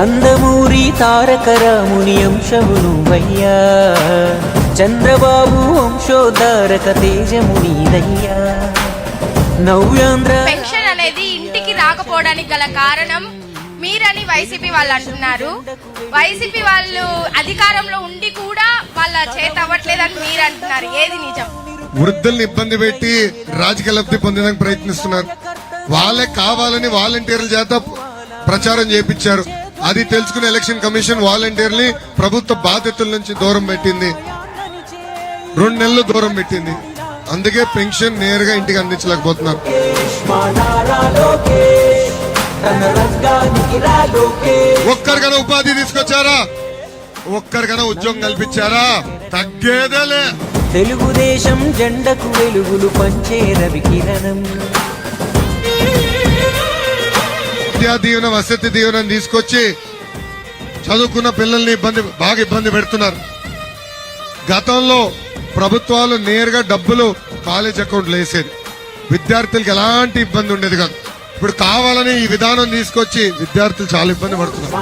నందమూరి తారక రాముని అంశమును వయ్యా చంద్రబాబు వంశోద్ధారక తేజమునిదయ్యా నవ్యాంధ్ర పెన్షన్ అనేది ఇంటికి రాకపోవడానికి గల కారణం మీరని వైసీపీ వాళ్ళు అంటున్నారు. వైసీపీ వాళ్ళు అధికారంలో ఉండి కూడా వాళ్ళ చేత అవ్వట్లేదని మీరు అంటున్నారు. ఏది నిజం? వృద్ధుల్ని ఇబ్బంది పెట్టి రాజకీయ లబ్ధి పొందడానికి ప్రయత్నిస్తున్నారు. వాళ్ళే కావాలని వాలంటీర్ల చేత ప్రచారం చేపించారు. అది తెలుసుకుని ఎలక్షన్ కమిషన్ వాలంటీర్ని ప్రభుత్వ బాధ్యతల నుంచి దూరం పెట్టింది. రెండు నెలలు దూరం పెట్టింది. అందుకే పెన్షన్ నేరుగా ఇంటికి అందించలేకపోతున్నారు. ఒక్కరికైనా ఉపాధి తీసుకొచ్చారా? ఒక్కరికైనా ఉద్యోగం కల్పించారా? తగ్గేదేలే తెలుగుదేశం జెండకు వెలుగులు పంచే రవి కిరణం. విద్యా దీవెన వసతి దీవెన తీసుకొచ్చి చదువుకున్న పిల్లల్ని ఇబ్బంది బాగా ఇబ్బంది పెడుతున్నారు. గతంలో ప్రభుత్వాలు నేరుగా డబ్బులు కాలేజ్ అకౌంట్లు వేసేది. విద్యార్థులకు ఎలాంటి ఇబ్బంది ఉండేది కాదు. ఇప్పుడు కావాలని ఈ విధానం తీసుకొచ్చి విద్యార్థులు చాలా ఇబ్బంది పడుతున్నారు.